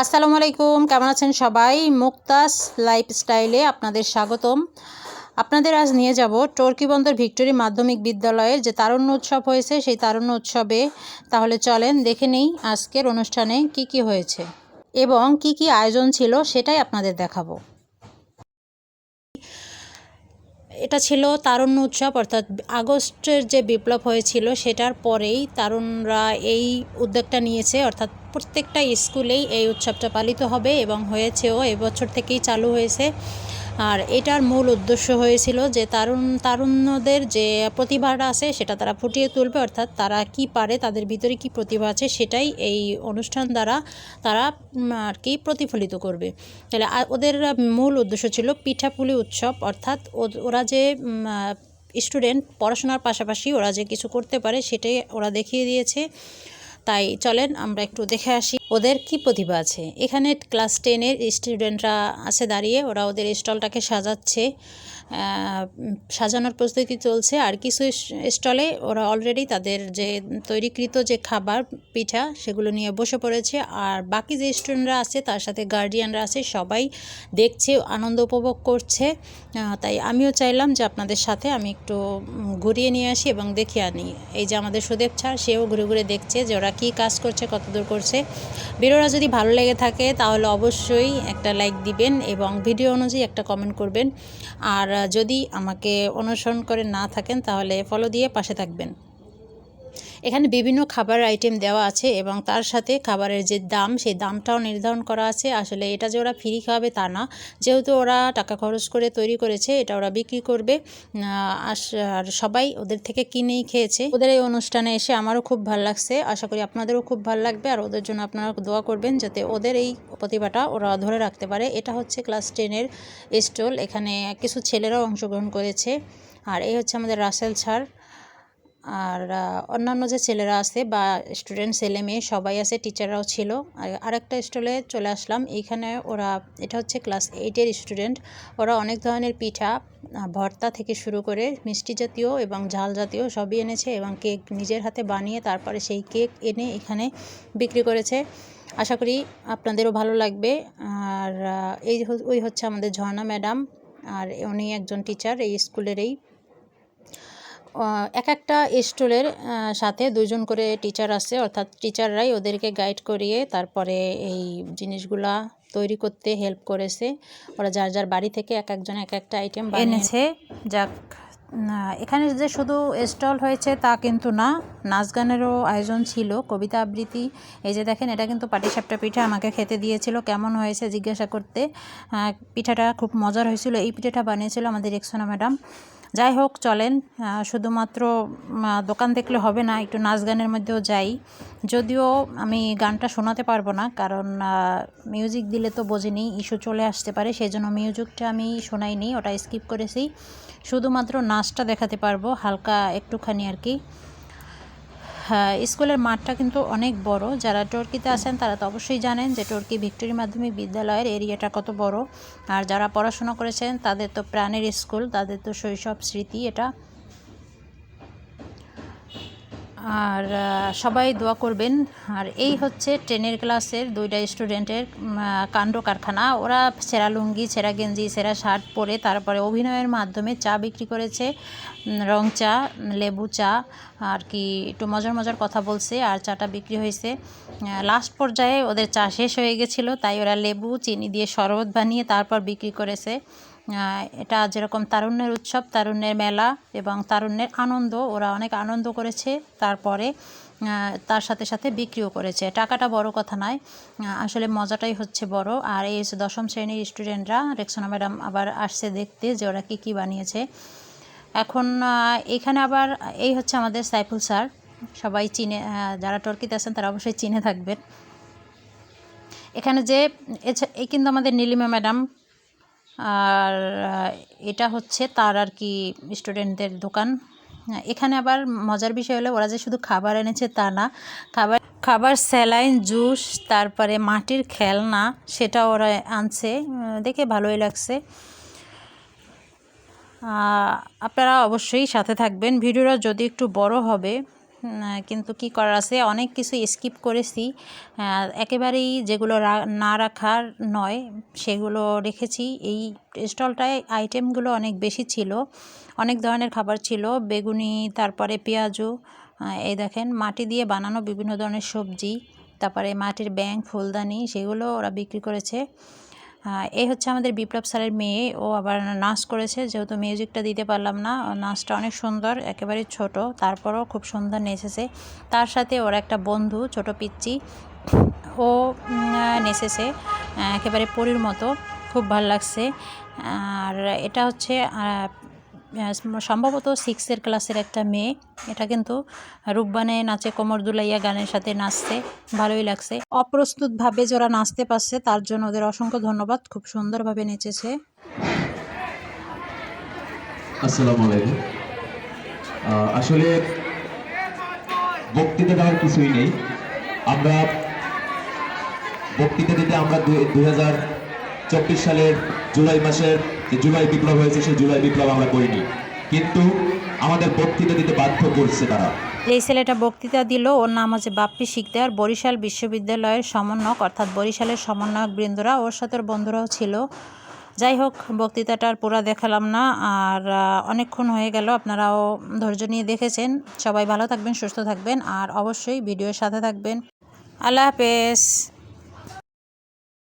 আসসালামু আলাইকুম, কেমন আছেন সবাই? মুক্তাস লাইফস্টাইলে আপনাদের স্বাগতম। আপনাদের আজ নিয়ে যাব টর্কি বন্দর ভিক্টোরি মাধ্যমিক বিদ্যালয়ের যে তারুণ্য উৎসব হয়েছে, সেই তারুণ্য উৎসবে। তাহলে চলেন দেখে নেই আজকের অনুষ্ঠানে কি কি হয়েছে এবং কি কি আয়োজন ছিল, সেটাই আপনাদের দেখাবো। এটা ছিল তারুণ্য উৎসব, অর্থাৎ আগস্টের যে বিপ্লব হয়েছিল সেটার পরেই তারুণরা এই উদ্যোগটা নিয়েছে। অর্থাৎ প্রত্যেকটা স্কুলেই এই উৎসবটা পালিত হবে এবং হয়েছেও। এবছর থেকেই চালু হয়েছে। আর এটার মূল উদ্দেশ্য হয়েছিল যে তারুণ, তারুণ্যদের যে প্রতিভাটা আছে সেটা তারা ফুটিয়ে তুলবে, অর্থাৎ তারা কি পারে, তাদের ভিতরে কি প্রতিভা আছে সেটাই এই অনুষ্ঠান দ্বারা তারা আর কি প্রতিফলিত করবে। তাহলে ওদের মূল উদ্দেশ্য ছিল পিঠাপুলি উৎসব, অর্থাৎ ওরা যে স্টুডেন্ট পড়াশোনার পাশাপাশি ওরা যে কিছু করতে পারে সেটাই ওরা দেখিয়ে দিয়েছে। তাই চলেন আমরা একটু দেখে আসি। ওদের কি প্রতিভা আছে? এখানে ক্লাস টেনের স্টুডেন্টরা আছে দাঁড়িয়ে, ওরা ওদের স্টলটাকে সাজাচ্ছে সাজানোর প্রস্তুতি চলছে। আর কিছু স্টলে ওরা অলরেডি তাদের যে তৈরিকৃত যে খাবার, পিঠা, সেগুলো নিয়ে বসে পড়েছে। আর বাকি যে স্টুডেন্টরা আছে, তার সাথে গার্ডিয়ানরা আছে, সবাই দেখছে, আনন্দ উপভোগ করছে। তাই আমিও চাইলাম যে আপনাদের সাথে আমি একটু ঘুরিয়ে নিয়ে আসি এবং দেখিয়ে আনি। এই যে আমাদের সুদেব ছাড় সেও ঘুরে ঘুরে দেখছে যে ওরা কী কাজ করছে, কতদূর করছে। ভিডিওটা যদি ভালো লেগে থাকে, তাহলে অবশ্যই একটা লাইক দিবেন এবং ভিডিও অনুযায়ী একটা কমেন্ট করবেন। আর যদি আমাকে অনুসরণ করে না থাকেন, তাহলে ফলো দিয়ে পাশে থাকবেন। এখানে বিভিন্ন খাবার আইটেম দেওয়া আছে এবং তার সাথে খাবারের যে দাম, সেই দামটাও নির্ধারণ করা আছে। আসলে এটা যে ওরা ফ্রি খাওয়াবে তা না। যেহেতু ওরা টাকা খরচ করে তৈরি করেছে, এটা ওরা বিক্রি করবে। আর সবাই ওদের থেকে কিনেই খেয়েছে। ওদের এই অনুষ্ঠানে এসে আমারও খুব ভালো লাগছে। আশা করি আপনাদেরও খুব ভালো লাগবে। আর ওদের জন্য আপনারা দোয়া করবেন যাতে ওদের এই প্রতিভাটা ওরা ধরে রাখতে পারে। এটা হচ্ছে ক্লাস টেনের স্টল এখানে কিছু ছেলেরাও অংশগ্রহণ করেছে। আর এই হচ্ছে আমাদের রাসেল ছাড় আর অন্যান্য যে ছেলেরা আছে বা স্টুডেন্ট ছেলে মেয়ে সবাই আছে টিচাররাও ছিল। আর আরেকটা স্টলে চলে আসলাম। এইখানে ওরা, এটা হচ্ছে ক্লাস এইটের স্টুডেন্ট ওরা অনেক ধরনের পিঠা ভর্তা থেকে শুরু করে মিষ্টি জাতীয় এবং ঝাল জাতীয় সবই এনেছে এবং কেক নিজের হাতে বানিয়ে তারপরে সেই কেক এনে এখানে বিক্রি করেছে। আশা করি আপনাদেরও ভালো লাগবে। আর এই ওই হচ্ছে আমাদের ঝর্ণা ম্যাডাম। আর উনি একজন টিচার এই স্কুলেরই এক একটা স্টলের সাথে দুজন করে টিচার আছে, অর্থাৎ টিচাররাই ওদেরকে গাইড করিয়ে তারপরে এই জিনিসগুলা তৈরি করতে হেল্প করেছে। ওরা যার যার বাড়ি থেকে এক একজন এক একটা আইটেম এনেছে, যাক এখানে যে শুধু স্টল হয়েছে তা কিন্তু না, নাচ গানেরও আয়োজন ছিল, কবিতা আবৃত্তি। এই যে দেখেন, এটা কিন্তু পাটিসাপটা পিঠা আমাকে খেতে দিয়েছিল, কেমন হয়েছে জিজ্ঞাসা করতে। পিঠাটা খুব মজার হয়েছিল, এই পিঠাটা বানিয়েছিল আমাদের রেক্সোনা ম্যাডাম। যাই হোক, চলেন। শুধুমাত্র দোকান দেখলে হবে না, একটু নাচ গানের মধ্যেও যাই। যদিও আমি গানটা শোনাতে পারব না, কারণ মিউজিক দিলে তো বোঝেনি ইস্যু চলে আসতে পারে সেই জন্য মিউজিকটা আমি শোনাইনি, ওটা স্কিপ করেছি। শুধুমাত্র নাচটা দেখাতে পারব, হালকা একটুখানি আর কি। স্কুলের মাঠটা কিন্তু অনেক বড়। যারা টর্কিতে আছেন, তারা তো অবশ্যই জানেন যে টর্কি ভিক্টোরি মাধ্যমিক বিদ্যালয়ের এরিয়াটা কত বড়। আর যারা পড়াশোনা করেছেন, তাদের তো প্রাণের স্কুল, তাদের তো শৈশব স্মৃতি এটা। আর সবাই দোয়া করবেন। আর এই হচ্ছে ট্রেনের ক্লাসের দুইটা স্টুডেন্টের কাণ্ড কারখানা। ওরা ছেঁড়া লুঙ্গি ছেঁড়া গেঞ্জি ছেঁড়া শার্ট পরে তারপরে অভিনয়ের মাধ্যমে চা বিক্রি করেছে। রং চা, লেবু চা, আর কি একটু মজার মজার কথা বলছে, আর চাটা বিক্রি হয়েছে। লাস্ট পর্যায়ে ওদের চা শেষ হয়ে গেছিল, তাই ওরা লেবু, চিনি দিয়ে শরবত বানিয়ে তারপর বিক্রি করেছে। এটা যেরকম তারুণ্যের উৎসব, তারুণ্যের মেলা এবং তারুণ্যের আনন্দ, ওরা অনেক আনন্দ করেছে, তারপরে তার সাথে সাথে বিক্রিও করেছে। টাকাটা বড় কথা নয় আসলে মজাটাই হচ্ছে বড়। আর এই দশম শ্রেণির স্টুডেন্টরা, রেক্সোনা ম্যাডাম আবার আসছে দেখতে যে ওরা কী কী বানিয়েছে। এখন এখানে আবার, এই হচ্ছে আমাদের সাইফুল স্যার, সবাই চিনে যারা টর্কিতে আছেন তারা অবশ্যই চিনে থাকবেন। এখানে যে এই কিন্তু আমাদের নীলিমা ম্যাডাম আর এটা হচ্ছে তার আর কি স্টুডেন্টদের দোকান। এখানে আবার মজার বিষয় হলো, ওরা যে শুধু খাবার এনেছে তা না, খাবার খাবার, স্যালাইন, জুস, তারপরে মাটির খেলনা সেটা ওরা আনছে। দেখে ভালোই লাগছে। আপনারা অবশ্যই সাথে থাকবেন। ভিডিওটা যদি একটু বড় হবে কিন্তু কি করার আছে? অনেক কিছু স্কিপ করেছি। একেবারেই যেগুলো না রাখার নয়, সেগুলো রেখেছি। এই স্টলটায় আইটেমগুলো অনেক বেশি ছিল। অনেক ধরনের খাবার ছিল। বেগুনি, তারপরে পেঁয়াজু এই দেখেন, মাটি দিয়ে বানানো বিভিন্ন ধরনের সবজি, তারপরে মাটির ব্যাং ফুলদানি, সেগুলো ওরা বিক্রি করেছে। এই হচ্ছে আমাদের বিপ্লব স্যারের মেয়ে। ও আবার নাচ করেছে। যেহেতু মিউজিকটা দিতে পারলাম না নাচটা অনেক সুন্দর, একেবারে ছোট। তারপরও খুব সুন্দর নেচেছে। তার সাথে ওর একটা বন্ধু, ছোট পিচ্চি, ও নেচেছে, একেবারে পরীর মতো। খুব ভালো লাগছে। আর এটা হচ্ছে সম্ভবত সিক্সের ক্লাসের একটা মেয়ে। এটা কিন্তু রূপবানে নাচে কোমর দুলাইয়া গানের সাথে নাচতে ভালোই লাগছে। অপ্রস্তুতভাবে যারা নাচতে পারছে, তার জন্য ওদের অসংখ্য ধন্যবাদ। খুব সুন্দরভাবে নেচেছে। আসলে বক্তৃতা দেওয়ার কিছুই নেই। আমরা বক্তৃতা দিতে আমরা দুই হাজার চব্বিশ সালের জুলাই মাসের যে জুলাই বিপ্লব হয়েছে, সেই জুলাই বিপ্লব আমরা করিনি। কিন্তু আমাদের বক্তৃতা দিতে বাধ্য করছে তারা। এই ছেলেটা বক্তৃতা দিল, ওর নাম হচ্ছে বাপ্পি শিকদার। বরিশাল বিশ্ববিদ্যালয়ের সমন্বয়ক, অর্থাৎ বরিশালের সমন্বয়ক বৃন্দরা, ওর সাথে বন্ধুরাও ছিল। যাই হোক, বক্তৃতাটা আর পুরা দেখালাম না, আর অনেকক্ষণ হয়ে গেল, আপনারাও ধৈর্য নিয়ে দেখেছেন। সবাই ভালো থাকবেন, সুস্থ থাকবেন, আর অবশ্যই ভিডিওর সাথে থাকবেন। আল্লাহ হাফেজ।